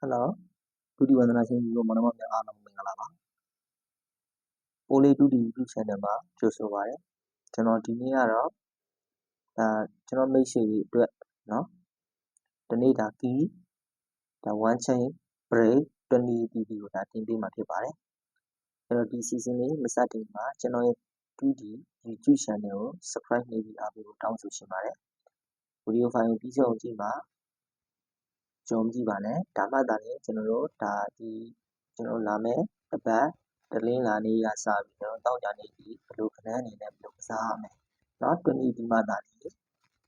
ဟယ်လိုဒုတိဝန္ဒနာရှင်ကြီးတို့မောင်နှမများအားလုံးမင်္ဂလာပါပိုးလေးဒုတိ YouTube channel မှာကြိုဆိုပါရစေကျွန်တော်ဒီနေ့ကတော့ဒါကျွန်တော်မိတ်ဆွေတွေအတွက်เนาะဒီနေ့ဒါ key ဒါ one chain break 20 pp ကိုဒါတင်ပေးမှာဖြစ်ပါတယ်ကျွန်တော်ဒီ season လေးမစတင်မှာကျွန်တော်ရဲ့ 2D YouTube channel ကို subscribe နေပြီးအားပေးဖို့တောင်းဆိုချင်ပါတယ်ဗီဒီယိုဖိုင်ကိုပြီးဆုံးကြည့်ပါ ကျွန်တော်မကြည့်ပါနဲ့။ဒါမှသာလျှင် ကျွန်တော်တို့ ဒါ ဒီ ကျွန်တော်တို့ လာမယ့် တစ်ပတ် တနင်္လာနေ့ကစပြီး ကျွန်တော်တို့ သောကြာနေ့အထိ ဘယ်လို ဂဏန်းအနေနဲ့ ဘယ်လို ကစားရမယ်။နော် တွက်နည်းပြီးမှသာလျှင်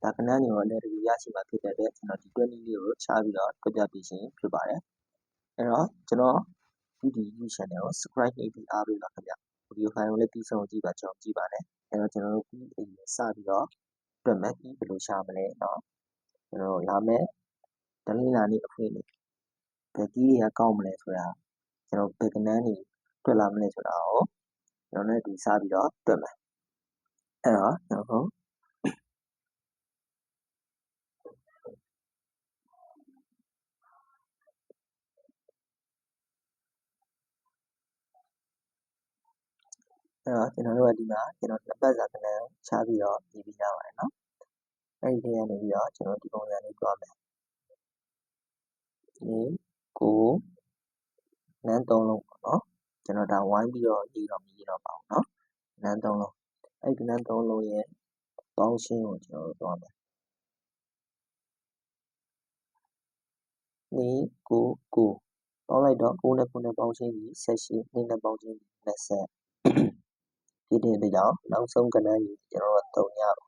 ဒါ ဂဏန်းတွေကို အလွယ်တကူ ရရှိမှာ ဖြစ်တဲ့အတွက် ကျွန်တော် ဒီ တွက်နည်းလေးကို ရှားပြီးတော့ တွက်ပြပေးခြင်း ဖြစ်ပါတယ်။အဲ့တော့ ကျွန်တော်တို့ ဒီ YouTube Channel ကို Subscribe နှိပ်ပြီး အားပေးပါခင်ဗျ။ဗီဒီယိုဖိုင်ကိုလည်း ပြီးဆုံးအောင် ကြည့်ပါ။ကျွန်တော် မကြည့်ပါနဲ့။အဲ့တော့ ကျွန်တော်တို့ စပြီးတော့ တွက်မယ်။ဘယ်လို ရှာမလဲ နော်။ကျွန်တော်တို့ လာမယ့် တလင်းလာနေအဖွင့်နေဘယ်ကြီးတွေက ကောက်မလဲဆိုတာ ကျွန်တော်ဘယ်ကနန်းတွေတွက်လာမလဲ ဆိုတာကို ကျွန်တော်လည်းဒီစပြီးတော့ တွက်မယ် အဲ့တော့ ကျွန်တော်အဲ့တော့ ကျွန်တော်တို့က ဒီမှာကျွန်တော်နှစ်ပတ်စာကနန်းချပြီးတော့ပြီးပြီးရပါတယ်နော် အဲ့ဒီထဲကနေပြီးတော့ ကျွန်တော်ဒီပုံစံလေးတွားမယ် ဒီကိုနန်းသုံးလုံးပေါ့နော်ကျွန်တော်ဒါဝိုင်းပြီးတော့ရေးတော့မရေးတော့ပါဘူးနော်နန်းသုံးလုံးအဲ့ဒီနန်းသုံးလုံးရဲ့ပေါင်းရှင်းကိုကျွန်တော်တို့တွားမယ်นี่ကိုကိုပေါင်းလိုက်တော့9နဲ့9နဲ့ပေါင်းရှင်းပြီး18နှစ်နဲ့ပေါင်းရှင်းပြီး20ဖြစ်တဲ့အတွက်ကြောင့်နောက်ဆုံးကဏ္ဍကြီးကျွန်တော်တို့3ညပါ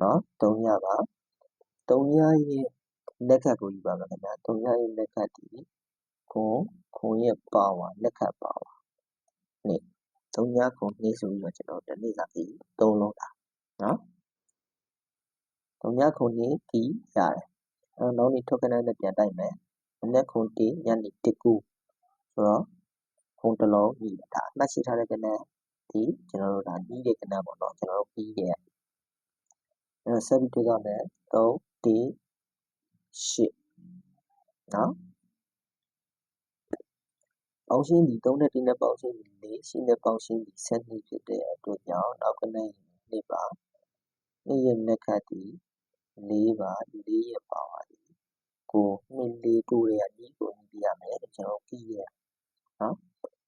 နော်3ညပါ3ညရဲ့ လက်ကတ်ကိုယူပါမယ်ခင်ဗျာ3ညရဲ့လက်ကတ်ဒီခွန်ခွန်ရဲ့ပါဝါလက်ခတ်ပါဝါနေ့3ညခွန်နေ့ဆိုပြီးတော့ကျွန်တော်ဒီနေ့စာပြီး3လုံးတာနော်3ညခွန်နေ့ဒီရတယ်အဲနောက်နေ့ထုတ်ကဏ္ဍနဲ့ပြန်တိုက်မယ်မနေ့ခွန်တီညနေ1ကူဆိုတော့ခွန်တစ်လုံးညီဒါအမှတ်ရှိထားတဲ့ကဏ္ဍဒီကျွန်တော်တို့ဒါညီးတဲ့ကဏ္ဍပေါ့နော်ကျွန်တော်တို့ပြီးတဲ့အဲဆက်ပြီးတွေ့ကြမယ်3တီ 8နော်ပေါင်းရှင်းပြီး3နဲ့1နဲ့ပေါင်းရှင်းပြီး4ရှိနဲ့ပေါင်းရှင်းပြီး7ဖြစ်တဲ့အတွက်ကြောင့်နောက်ကနေ့နေ့ပါနေ့ရဲ့နက်ခတ်ဒီ4ပါ4ရဲ့ပါပါဒီကိုနှစ်လေးတိုးရညီကိုညီပြရမယ်ကျွန်တော်ပြီးရနော်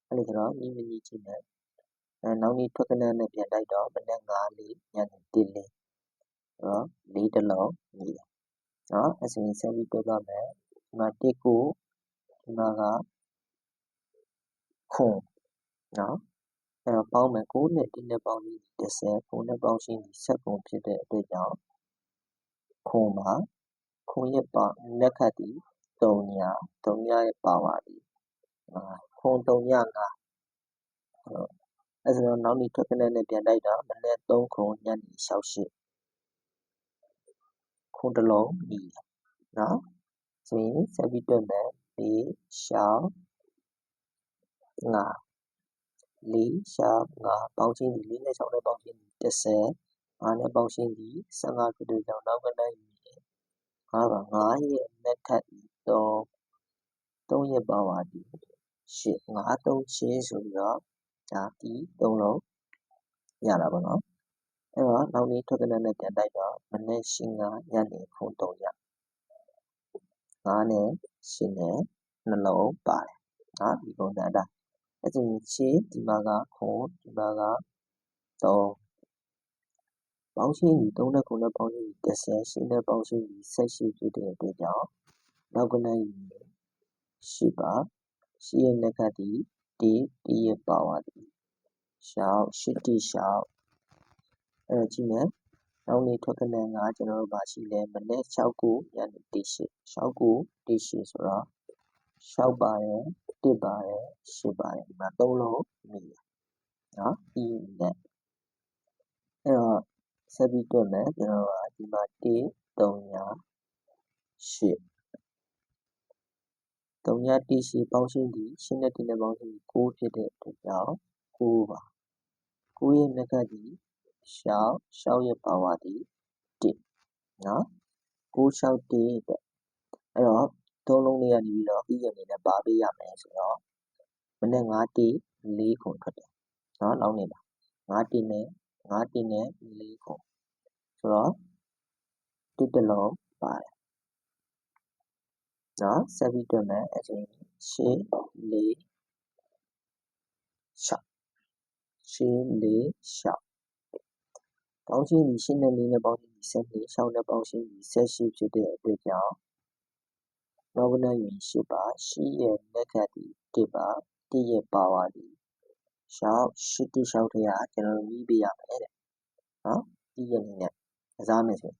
အဲ့လိုကျွန်တော်ညီမညီချင်းနဲ့အဲနောက်နေ့ထွက်ကနန်းနဲ့ပြန်တိုက်တော့မနေ့9လေးညနေ1လေးနော်၄တလုံးညီတယ် နော်အစဉ်ဆက်ပြီးပြောပြမယ်ဒီမှာ1ကိုဒီမှာကခွန်နော်အဲ့တော့ပေါင်းမယ်9နဲ့1နဲ့ပေါင်းပြီး30 9နဲ့ပေါင်းရှင်းပြီး7ပုံဖြစ်တဲ့အတွက်ကြောင့်ခွန်မှာခွန်ရဲ့ပါလက်ခတ်ဒီ3ည3ညရဲ့ပါဝါဒီခွန်3ည5ဟုတ်အဲ့ဆိုတော့နောက်နေ့ထွက်ကနေနဲ့ပြန်တိုက်တာမနေ့3ခွန်ညနေ68 ခွန်တစ်လုံးညီနော်ဆိုရင်ဆက်ပြီးတွက်မယ်၄ရှောင်းငါ၄ရှာငါပေါင်းချင်းဒီ၄နဲ့6နဲ့ပေါင်းချင်းဒီ30ငါနဲ့ပေါင်းချင်းဒီ15ဖြစ်တဲ့ကြောင့်နောက်ကနိုင်ယူရင်ငါက9ရဲ့လက်ထပ်3 3ရဲ့ပါဝါဒီ8 5 3 8ဆိုပြီးတော့ဒါဒီ3လုံးရတာပေါ့နော် အဲ့တော့နောက်နေ့ထွက်ကနနဲ့ပြန်တိုက်တော့မနေ့ရှင်းကညနေခုံ3ရ9နဲ့8နဲ့နှလုံးပါတယ်နော်ဒီပုံစံအတိုင်းအဲ့ဆိုရင်ရှင်းဒီမှာကခုံဒီမှာက3ပေါင်းရှင်းပြီး3နဲ့9နဲ့ပေါင်းရှင်းပြီး30ရှင်းနဲ့ပေါင်းရှင်းပြီး18ဖြစ်တဲ့အတွက်ကြောင့်နောက်ကနယူရှိပါရှိရဲ့လက်ကဒီဒီဒီရဲ့ပါဝါဒီရှောက်ရှိတိရှောက် အဲ့တော့ကြည့်မယ်နောက်နေ့ထွက်ကနန်းကကျွန်တော်တို့ပါရှိလဲမနေ့6ခုညနေ1 8 6ခု1 8ဆိုတော့6ပါတယ်1ပါတယ်8ပါတယ်ဒီမှာ3လုံးမိတယ်နော်ဒီနဲ့အဲ့တော့ဆက်ပြီးတွက်မယ်ကျွန်တော်ကဒီမှာ1 3ည8 3ည1 8ပေါင်းရှင်းဒီရှင်းတဲ့တင်တဲ့ပေါင်းရှင်းဒီ9ဖြစ်တဲ့အတွက်ကြောင့်9ပါ9ရဲ့မြက်ကဒီ ရှောက်ရှောက်ရဲ့ပါဝါသည်တစ်နော်ကိုရှောက်တစ်တဲ့အဲ့တော့သုံးလုံးလေးကနေပြီးတော့ပြီးရင်နေနဲ့ပါပေးရမယ်ဆိုတော့မနေ့9တိ4ခုထွက်တယ်နော်နောက်နေပါ9တိနဲ့9တိနဲ့4ခုဆိုတော့တစ်တလုံးပါတယ်နော်ဆက်ပြီးတွက်မယ်အချိန်ရှင်း4ရှောက်ရှင်း4ရှောက် ပေါင်းရှင်းဒီရှင်းနဲ့လေးနဲ့ ပေါင်းရှင်းဒီဆက်ပြီးရှောင်းနဲ့ပေါင်းရှင်းဒီဆက်ရှိဖြစ်တဲ့အတွက်ကြောင့်နောဝနယင်ရှိပါရှိရဲ့လက်ကဒီတစ်ပါတည့်ရဲ့ ပါဝါဒီရှောင်းရှိတိရှောင်းထရကျွန်တော်မြည်ပေးရမယ်တဲ့ နော်ဒီရဲ့နေနဲ့ ကစားမယ်ဆို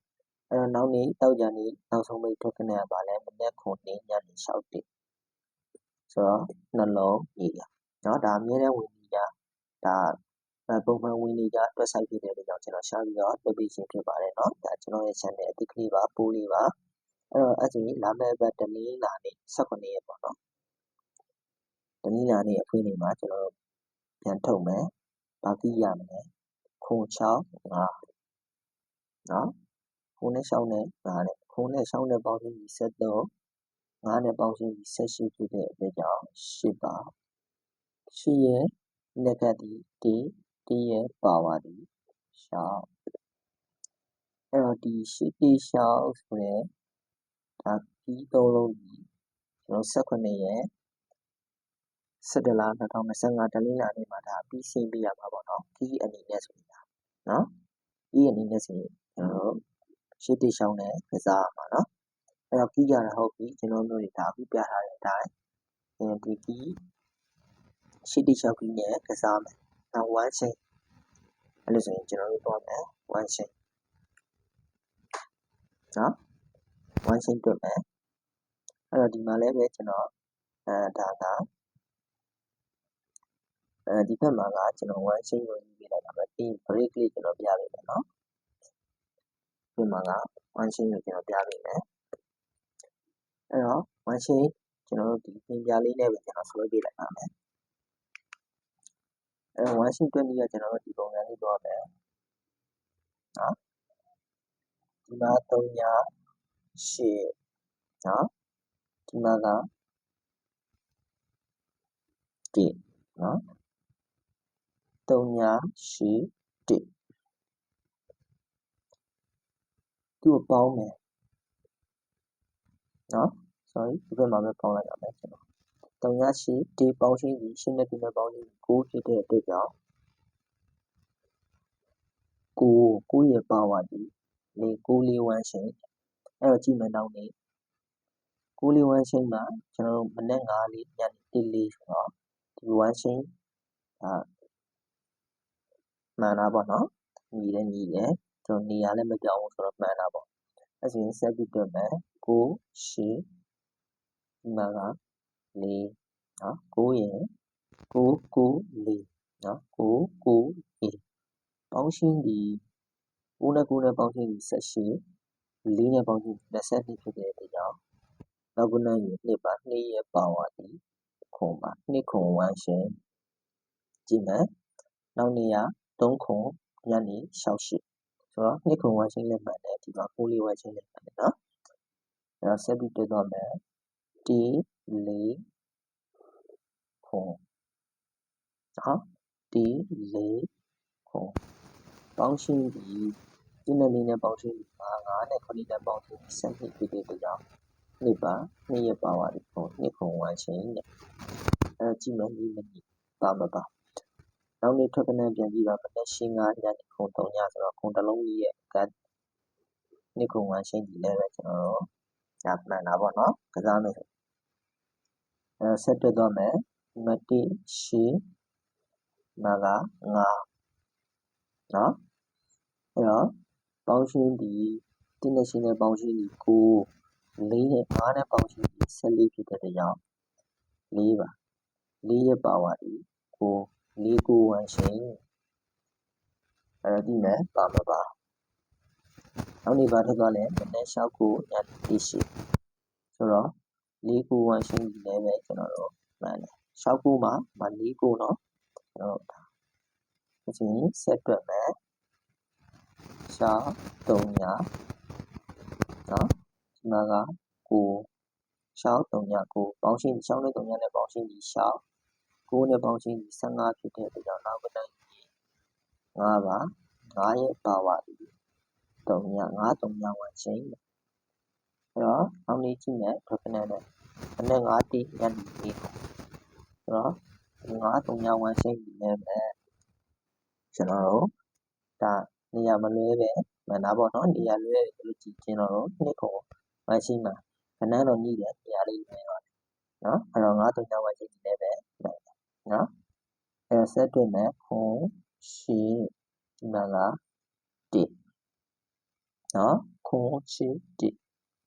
အဲ့တော့ နောက်နေ့တောက်ကြနေ့ နောက်ဆုံးမိတ် ထွက်ခနဲ့ပါလဲ မနေ့ခုနေ့ညနေ6တိဆိုတော့ နှလုံးညီရနော် ဒါ အမြဲတမ်းဝင်နေကြဒါအဲ ပုံမှန်ဝင်နေကြအတွက် site ဖြစ်တဲ့အတွက်ကြောင့် ကျွန်တော် ရှာပြီးတော့ လုပ်ပေးခြင်းဖြစ်ပါတယ်နော်။ဒါကျွန်တော်ရဲ့ channel အသစ်ကလေးပါ။ပိုးလေးပါ။အဲ့တော့ အဲ့ဆိုရင် လာမယ့်အပတ် တနင်္လာနေ့ ၁၇ ရက်ပေါ့နော်။တနင်္လာနေ့ အဖွင့်နေ့မှာ ကျွန်တော်တို့ ပြန်ထုတ်မယ်။ဘာကီးရမလဲ။ခွန်၊ချောင်း၊ငါးနော်။ခွန်နဲ့ ချောင်းနဲ့ ငါးနဲ့။ခွန်နဲ့ ချောင်းနဲ့ ပေါင်းခြင်းသည် ၁၃၊ငါးနဲ့ ပေါင်းခြင်းသည် ၁၈ ဖြစ်တဲ့အတွက်ကြောင့် ၈ ပါ။၈ ရဲ့ နံပါတ်သည် ၁ 1ရဲ့ power ဒီရှောင်းအဲ့တော့ဒီ8တိရှောင်းဆိုတဲ့ဒါပြီးသုံးလုံးကြီးကျွန်တော်18ရဲ့17လ2025တနင်္လာနေ့မှာဒါပြီးရှင်းပြရမှာပေါ့နော်ဒီအနေနဲ့ဆိုတာနော်ဒီအနေနဲ့ဆိုရင်ကျွန်တော်တို့ရှစ်တိရှောင်းနဲ့ကစားရမှာနော်အဲ့တော့ပြီးကြတာဟုတ်ပြီကျွန်တော်တို့တွေဒါပြီးပြထားတဲ့အတိုင်းအဲဒီပြီးရှစ်တိရှောင်းပြီးနဲ့ကစားမယ် နောက်1ချိန်အဲ့လိုဆိုရင်ကျွန်တော်တို့တော့မယ်1ချိန်နော်1ချိန်တွက်မယ်အဲ့တော့ဒီမှာလည်းပဲကျွန်တော်အဲဒါကအဲဒီဘက်မှာကကျွန်တော်1ချိန်ကိုယူပေးလိုက်တာပဲပြီး break လေးကျွန်တော်ပြပေးမယ်နော်ဒီမှာက1ချိန်ကိုကျွန်တော်ပြပေးမယ်အဲ့တော့1ချိန်ကျွန်တော်တို့ဒီသင်ပြလေးနဲ့ပဲကျွန်တော်ဆွဲပေးလိုက်ပါမယ် အဲ1ချိန်တွက်ပြီးတော့ကျွန်တော်တို့ဒီပုံစံလေးတော့မယ်နော်ဒီမှာ3ည8နော်ဒီမှာက1နော်3ည8 1သူ့ကိုပေါင်းမယ်နော် sorry ဒီဘက်မှာပဲပေါင်းလိုက်ရမယ်ကျွန်တော် 3ည8 1ပေါင်းရှင်းပြီးရှင်းတဲ့ဒီနဲ့ပေါင်းရှင်း9ဖြစ်တဲ့အတွက်ကြောင့်9 9ရဲ့ power ဒီလေ9လေး1ရှင်းအဲ့တော့ကြည့်မယ်နောက်နေ့9လေး1ရှင်းမှာ ကျွန်တော်တို့ မနေ့9လေး ညနေ1လေးဆိုတော့ ဒီ 1 ရှင်းအာမှန်တာပေါ့နော် ညီတယ်ညီတယ် ကျွန်တော် နေရာလည်း မပြောင်းဘူးဆိုတော့ မှန်တာပေါ့ အဲ့ဆိုရင် ဆက်ပြီးတွက်မယ် 9 8 ဒီမှာက 4နော်9ရင်9 9 4နော်9 9 4ပေါင်းရှင်းဒီ9နဲ့9နဲ့ပေါင်းရှင်းဒီ18 4နဲ့ပေါင်းရှင်း22ဖြစ်တဲ့အတွက်ကြောင့်နောက်ခုနကနှစ်ပါ2ရဲ့ပါဝါဒီခုံပါ2ခုံ1ရှင်းကြည့်မယ်နောက်နေရ3ခုညနေ68ဆိုတော့2ခု1ရှင်းလက်မှတ်နဲ့ဒီမှာ9လေး1ရှင်းလက်မှတ်နဲ့နော်အဲ့တော့ဆက်ပြီးတွေ့တော့မယ်1 4ခုနော်1 4ခုပေါင်းရှင်းပြီးဒီနေ့လေးနဲ့ပေါင်းရှင်းပြီး9နဲ့9နဲ့ပေါင်းရှင်းပြီး7ဖြစ်တဲ့အတွက်ကြောင့်နှစ်ပါ2ရဲ့ပါဝါဒီခုံ2ခု1ရှင်းနဲ့အဲကြည့်မယ်ဒီမနီပါမပါနောက်နေ့ထွက်ကနန်းပြန်ကြည့်တော့မနေ့ရှင်း9ညနေခုံ3ညဆိုတော့ခုံတစ်လုံးကြီးရဲ့ကတ်2ခု1ရှင်းဒီလည်းပဲကျွန်တော်တို့ညာမှန်တာပေါ့နော်ကစားမယ်ဆို အဲဆက်တက်တော့မယ်မတိရှိမက9နော်အဲ့တော့ပေါင်းရှင်းဒီတင်းနဲ့ရှင်းနဲ့ပေါင်းရှင်းဒီ9 4နဲ့5နဲ့ပေါင်းရှင်းဒီ14ဖြစ်တဲ့ကြောင့်4ပါ4ရဲ့ပါဝါဒီ9 4 9 1ရှင်းအဲ့တော့ဒီမဲ့ပါမပါနောက်နေ့ပါထပ်သွားလဲမနေ့6ကိုညတိရှိဆိုတော့ 4 9 1ရှင်းဒီလည်းပဲကျွန်တော်တို့မှန်တယ်6ကိုမှာမ4ကိုနော်ကျွန်တော်တို့အချင်းဆက်တွက်မယ်ရှာ3ညာနော်ဒီမှာက9ရှောက်3ည9ပေါင်းရှင်းရှောက်နဲ့3ညနဲ့ပေါင်းရှင်းပြီးရှောက်9နဲ့ပေါင်းရှင်းပြီး15ဖြစ်တဲ့အတွက်ကြောင့်နောက်ကတိုင်း5ပါ5ရဲ့ပါဝါဒီ3ည5 3ည1ရှင်း အဲ့တော့နောက်နေ့ကြည့်မယ် definite နဲ့အနက်5တိညနေ4အဲ့တော့5 3ည1ရှင်းပြီးလည်းပဲကျွန်တော်တို့ဒါနေရာမလွဲပဲမှန်တာပေါ့နော်နေရာလွဲတယ်လို့ကြည့်ချင်းတော့နှစ်ခု1ရှင်းမှာခဏတော့ညှိတယ်နေရာလေးလွဲပါတယ်နော်အဲ့တော့5 3ည1ရှင်းပြီးလည်းပဲနော်အဲ့ဆက်တွေ့မယ်ခုရှိဒီမှာက1နော်ခုရှိ1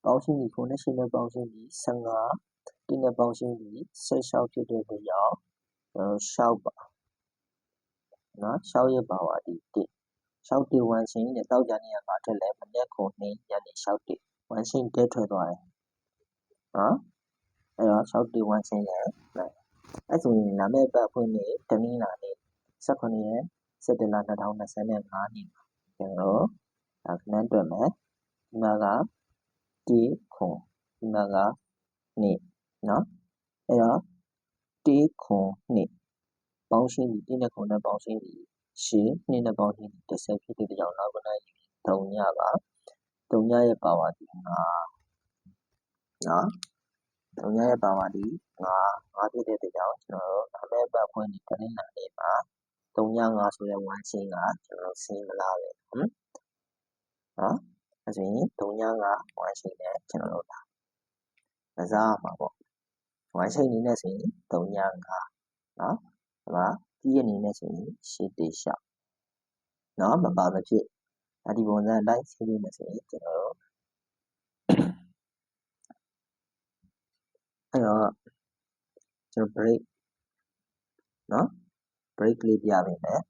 ပေါင်းရှင်းပြီးခုနဲ့ရှင်းနဲ့ပေါင်းရှင်းပြီး15ဒီနဲ့ပေါင်းရှင်းပြီး16ဖြစ်တဲ့အတွက်ကြောင့်ကျွန်တော်ရှောက်ပါနော်ရှောက်ရပါပါဒီ1ရှောက်1 1ရှင်းနဲ့တောက်ကြနေရပါထက်လဲမနေ့ခုနေ့ညနေရှောက်1 1ရှင်းတက်ထွက်သွားတယ်နော်အဲ့တော့ရှောက်1 1ရှင်းရဲ့အဲ့ဆိုရင်နာမည်ပတ်ဖွင့်နေတနင်္လာနေ့18ရက်17လ2025နှစ်မှာကျွန်တော်အခဏတွေ့မယ်ဒီမှာက တီခွန်ဒီမှာကနေနော်အဲ့တော့တီခွန်နေပေါင်းရှင်းပြီးတင်းနဲ့ခွန်နဲ့ပေါင်းရှင်းပြီးရှင်းနှစ်နဲ့ပေါင်းရှင်းပြီး30ဖြစ်တဲ့ကြောင့်နောက်ကနိုင်3ညပါ3ညရဲ့ပါဝါဒီ5နော်3ညရဲ့ပါဝါဒီ5 5ဖြစ်တဲ့ကြောင့်ကျွန်တော်တို့အမဲပတ်ဖွင့်ဒီတနင်္လာနေ့မှာ3ည5ဆိုတဲ့1ရှင်းကကျွန်တော်ဆင်းမလားပဲဟမ်နော် အဲဆိုရင်3ည5 1ရှင်းနဲ့ကျွန်တော်တို့ကစားမှာပေါ့1ရှင်းနေနဲ့ဆိုရင်3ည5နော်ဒီမှာကြီးရနေနဲ့ဆိုရင်ရှင်းတေရှောက်နော်မပါမဖြစ်အဒီပုံစံအတိုင်းဆင်းနေမယ်ဆိုရင်ကျွန်တော်တို့အဲ့တော့ကျွန်တော် break နော် break လေးပြပေးမယ်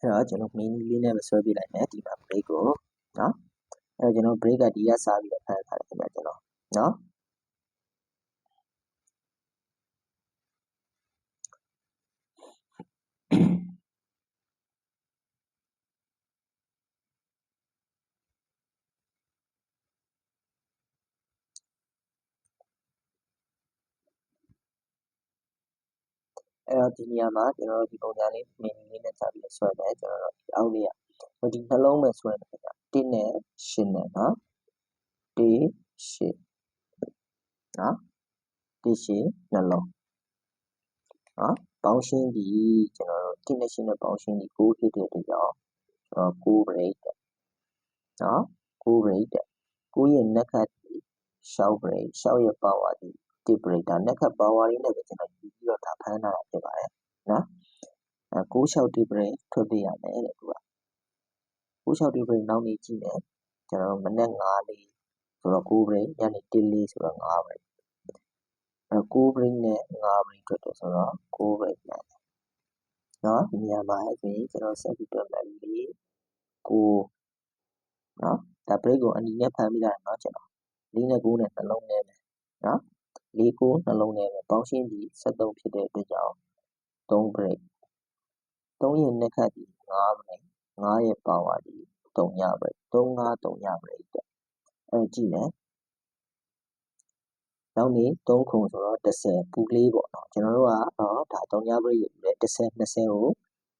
အဲ့တော့ကျွန်တော် mini လေးနဲ့ပဲဆွဲပြလိုက်မယ်ဒီမှာ break ကိုနော်အဲ့တော့ကျွန်တော် break ကဒီကစားပြီးတော့ဖန်ထားတယ်ခင်ဗျာကျွန်တော်နော် အဲ့တော့ ဒီနေရာမှာ ကျွန်တော်တို့ ဒီပုံစံလေး mini လေးနဲ့ဆက်ပြီးဆွဲမယ် ကျွန်တော်တို့ဒီအောက်လေးက ဒီ နှလုံးပဲ ဆွဲမယ်ခင်ဗျ1နဲ့8နဲ့နော်1 8နော်1 8နှလုံးနော် ပေါင်းရှင်းပြီးကျွန်တော်တို့1နဲ့8နဲ့ ပေါင်းရှင်းပြီး9ဖြစ်တဲ့အတွက်ကြောင့်ကျွန်တော်9 break နော်9 break 9ရဲ့ နက်ခတ်ရှောက် break ရှောက်ရဲ့ power ဒီ tip break breaker နက်ခတ် power လေးနဲ့ပဲ ကျွန်တော်ယူပြီးတော့ ဒါဖမ်းထားတာဖြစ်ပါတယ်။နော်။ 96t brake ထွက်ပေးရမယ်တဲ့သူက။ 96t brake နောက်နေကြည့်မယ်။ကျွန်တော်တို့ မနက် ၅ လေးဆိုတော့ 9 brake ၊ညနေ ၁ လေးဆိုတော့ 5 brake ။အဲတော့ 9 brake နဲ့ 5 brake ထွက်တယ်ဆိုတော့ 9 brake မှန်တယ်။နော်။ဒီနေရာမှာဆိုရင် ကျွန်တော်တို့ ဆက်ပြီးတွက်မယ် ၄၊၉ နော်။ဒါ brake ကို အနီနဲ့ ဖမ်းပေးထားတယ်နော် ကျွန်တော်။၄ နဲ့ ၉ နဲ့ နှလုံးလဲမယ်။နော်าะ4 9နှလုံးနဲ့ပဲ ပေါင်းရှင်းပြီး73ဖြစ်တဲ့အတွက်ကြောင့်3 break 3ရဲ့နှစ်ခတ်ဒီ5 break 5ရဲ့ power ဒီ3ည break 3 5 3ည break တဲ့ အဲကြည့်မယ် နောက်နေ့3ခုဆိုတော့10ပူကလေးပေါ့နော် ကျွန်တော်တို့ကတော့ဒါ3ည break ယူတယ်10 20ကို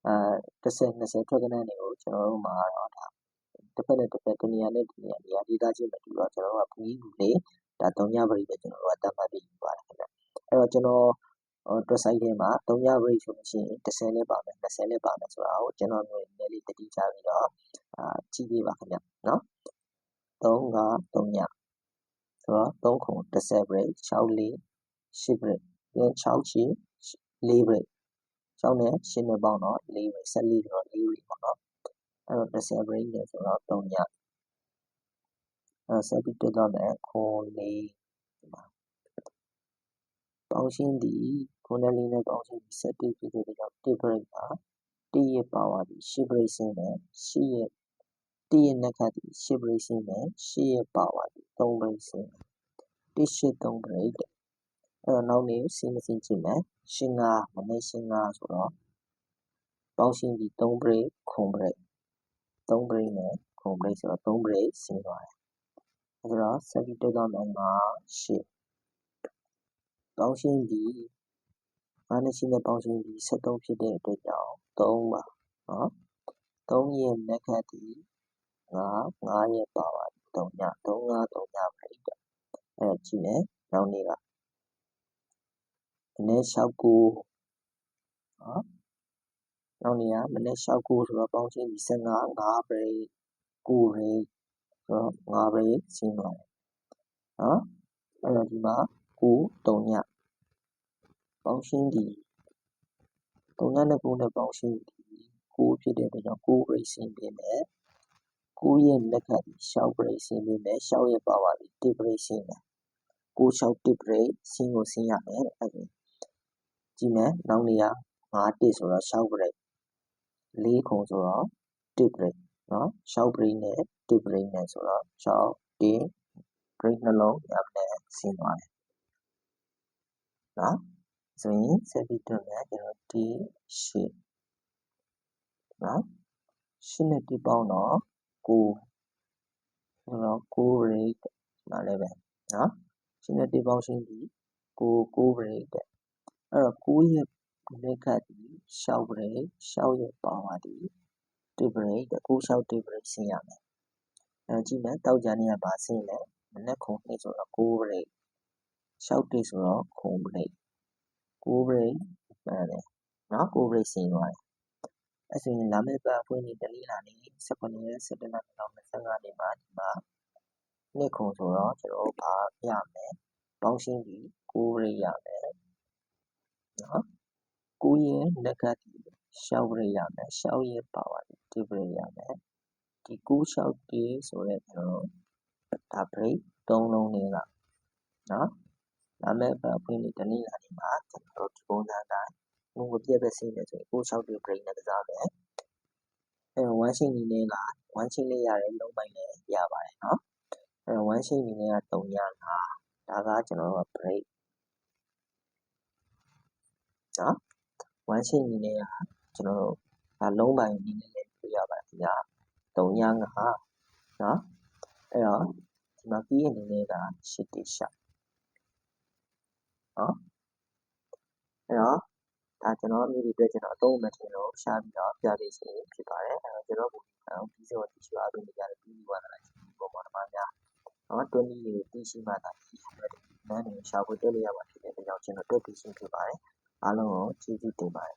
အာ10 20ထွက်ကနန်းတွေကို ကျွန်တော်တို့မှာတော့ဒါတစ်ဖက်နဲ့တစ်ဖက်တနေရာနဲ့တနေရာ နေရာဒေသချင်းမတူတော့ ကျွန်တော်တို့ကဘူးကြီးဘူးလေး ဒါ3ည break ပဲ ကျွန်တော်တို့ကတတ်မှတ်ပြီး ယူပါတယ်ခင်ဗျ အဲ့တော့ ကျွန်တော် တွက်ဆိုင်ထဲမှာ3ည break ဆိုလို့ရှိရင်10နဲ့ပါမယ်20နဲ့ပါမယ်ဆိုတာကို ကျွန်တော်မျိုးနည်းလေးတတိချပြီးတော့အာကြည့်ပေးပါခင်ဗျ နော်3က3ညဆိုတော့3ခု10 break 6လေး10 break 6ချီ4 break 6နဲ့10နဲ့ ပေါင်းတော့4 break 14ဆိုတော့4 break ပေါ့နော် အဲ့တော့10 break နဲ့ဆိုတော့3ညအဲ့ ဆက်ပြီးတွေ့တော့မယ်ခွန်လေးပေါင်းရှင်းသည်ခွန်နဲ့လေးနဲ့ ပေါင်းရှင်းပြီး7ဖြစ်တဲ့ကြောင့်1 break ပါ1ရဲ့ power ဒီ10 break ဆင်းတယ်10ရဲ့1ရဲ့နှက်ခတ်ဒီ10 break ဆင်းတယ်10ရဲ့ power ဒီ3 break ဆင်းတယ်1 8 3 break တဲ့အဲ့တော့ နောက်နေ့စီးမစင်းကြည့်မယ် ရှင်း5မနေ့ရှင်း5ဆိုတော့ ပေါင်းရှင်းပြီး3 break ခွန် break 3 break နဲ့ ခုံ break ဆိုတော့3 break ဆင်းသွားတယ် အဲဒါတော့ဆက်ပြီးတက်သွားမယ်5 8 ပေါင်းရှင်းပြီး5နဲ့8နဲ့ ပေါင်းရှင်းပြီး73ဖြစ်တဲ့အတွက်ကြောင့် 3 ပါနော်3ရဲ့ negative ဒီ5 5ရဲ့ power 3ည3 5 3ည break တဲ့အဲ့တော့ကြည့်မယ်နောက်နေ့ကမနေ့6ကိုနော်နောက်နေ့ကမနေ့6ကိုဆိုတော့ပေါင်းချင်းဒီ15 5 break 9 break ဆိုတော့5 break ရှင်းသွားတယ်နော်အဲ့တော့ဒီမှာ9 3ညပေါင်းရှင်းဒီ3ညနဲ့9နဲ့ပေါင်းရှင်းဒီ9ဖြစ်တဲ့အတွက်ကြောင့်9 break ရှင်းပေးမယ်9ရဲ့ negative 6 break ရှင်းပေးမယ်6ရဲ့ power ဒီ1 break ရှင်းမယ်9 6 1 break ရှင်းကိုရှင်းရမယ်အဲ့ဒါကြည့်မယ်နောက်နေရာ5 1ဆိုတော့6 break 4ခုဆိုတော့1 break နော်6 break နဲ့1 break နဲ့ဆိုတော့6 1 break နှလုံးရမယ်ရှင်းသွားတယ်နော်ဆိုရင်ဆက်ပြီးတော့မယ်ကျွန်တော် t ရှစ်နော်ရှစ်နဲ့1ပေါင်းတော့9ဆိုတော့9 break မှာလည်းပဲနော်ရှင်းတဲ့တေးပေါင်းရှင်းပြီးကိုကိုဘရိတ်တဲ့အဲ့တော့ကိုရဲ့လက်ကဒီရှောက်ဘရိတ်ရှောက်ရဲ့ပါဝါဒီ တေးဘရိတ်တဲ့ကိုရှောက်တေးဘရိတ်ဆင်းရမယ် အဲ့ကြည့်မယ်တောက်ကြနေရပါဆင်းလဲ မနေ့ခုံနှိပ်ဆိုတော့ကိုဘရိတ်ရှောက်တေးဆိုတော့ခုံဘရိတ်ကိုဘရိတ်မှန်တယ်နော်ကိုဘရိတ်ဆင်းသွားတယ် အဲ့ဆိုရင် လာမယ့် ပတ်ဖွင့်နေတနင်္လာနေ့18ရက်17လ2025နေ့မှာ ဒီမှာနှစ်ခုဆိုတော့ ကျွန်တော်တို့ ဘာရမယ်ပေါင်းရှင်းပြီး9ရိရမယ်နော်9ရဲ့ negative ရှောက်ရိရမယ်ရှောက်ရဲ့ power 10ရိရမယ် ဒီ9ရှောက်တေးဆိုတဲ့ကျွန်တော်တို့ဒါ break 3လုံးလေးကနော်ဒါမဲ့ဖွင့်နေတနည်းလာနေမှာကျွန်တော်တို့ဒီပုံစံတိုင်းငုံကိုပြည့်ပဲဆင်းနေဆိုရင်9ရှောက်တေး break နဲ့ ကစားမယ်အဲ1ရှင်းနေနေလား1ရှင်းလေးရတယ် လုံးပိုင်းလေးရပါတယ်နော်အဲ1ရှိအနေနဲ့က3ည5ဒါက ကျွန်တော်တို့ break နော်1ရှိအနေနဲ့က ကျွန်တော်တို့ဒါလုံးပိုင်းအနေနဲ့လည်းပြရပါတယ်ခင်ဗျာ3ည5နော်အဲ့တော့ဒီမှာပြီးအနေနဲ့က8တိရှာနော်အဲ့တော့ဒါကျွန်တော်မျိုးဒီအတွက်ကျွန်တော်အသုံးမထင်လို့ရှာပြီးတော့ပြပေးစီဖြစ်ပါတယ်အဲ့တော့ကျွန်တော်ပုံစံပြီးစောတိရှိအားပေးနေကြတဲ့ပြီးသွားတာဒီပုံပေါ်မှာများနော်တွန်းပြီးသိရှိမှသာဒီနန်းနေရှာဖွေတွေ့လို့ရမှာဖြစ်တဲ့အတွက်ကြောင့်ကျွန်တော်တွေ့ပြီးရှင်းဖြစ်ပါတယ်အားလုံးကိုကျေးဇူးတင်ပါတယ်ခင်ဗျာ